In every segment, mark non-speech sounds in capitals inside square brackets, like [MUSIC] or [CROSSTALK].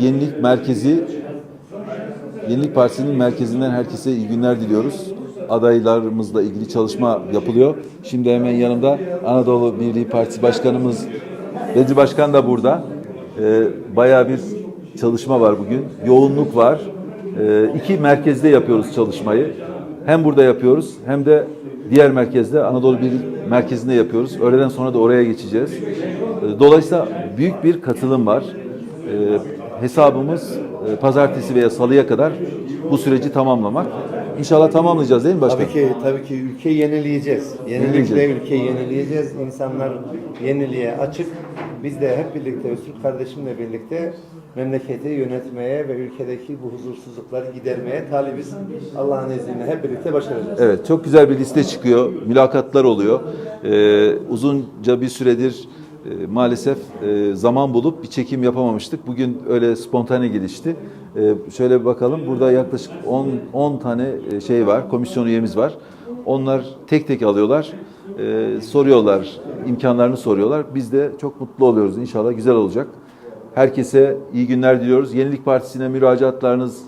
Yenilik Merkezi, Yenilik Partisi'nin merkezinden herkese iyi günler diliyoruz. Adaylarımızla ilgili çalışma yapılıyor. Şimdi hemen yanımda Anadolu Birliği Partisi Başkanımız Bedri Başkan da burada. Ee, bayağı bir çalışma var bugün. Yoğunluk var. Ee, iki merkezde yapıyoruz çalışmayı. Hem burada yapıyoruz hem de diğer merkezde Anadolu Birliği Merkezi'nde yapıyoruz. Öğleden sonra da oraya geçeceğiz. Ee, Dolayısıyla büyük bir katılım var. Ee, hesabımız e, pazartesi veya salıya kadar bu süreci tamamlamak. İnşallah tamamlayacağız değil mi başkanım? Tabii ki tabii ki ülkeyi yenileyeceğiz. Yenileyeceğiz. Yenilikle ülkeyi yenileyeceğiz. İnsanlar yeniliğe açık. Biz de hep birlikte Öztürk kardeşimle birlikte memleketi yönetmeye ve ülkedeki bu huzursuzlukları gidermeye talibiz. Allah'ın izniyle hep birlikte başaracağız. Evet, çok güzel bir liste çıkıyor. Mülakatlar oluyor. Ee, uzunca bir süredir e, maalesef e, zaman bulup bir çekim yapamamıştık. Bugün öyle spontane gelişti. Ee, şöyle bir bakalım. Burada yaklaşık 10 10 tane e, şey var, komisyon üyemiz var. Onlar tek tek alıyorlar. Soruyorlar, imkanlarını soruyorlar. Biz de çok mutlu oluyoruz. İnşallah güzel olacak. Herkese iyi günler diliyoruz. Yenilik Partisi'ne müracaatlarınız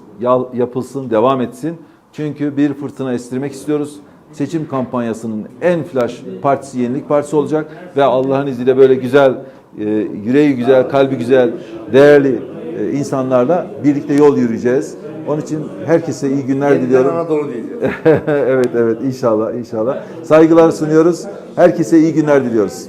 yapılsın, devam etsin. Çünkü bir fırtına estirmek istiyoruz. Seçim kampanyasının en flash partisi Yenilik Partisi olacak ve Allah'ın izniyle böyle güzel, e, yüreği güzel, kalbi güzel, değerli e, insanlarla birlikte yol yürüyeceğiz. Onun için herkese iyi günler Yeniden diliyorum. Anadolu diyeceğiz. [LAUGHS] evet evet inşallah inşallah. Saygılar sunuyoruz. Herkese iyi günler diliyoruz.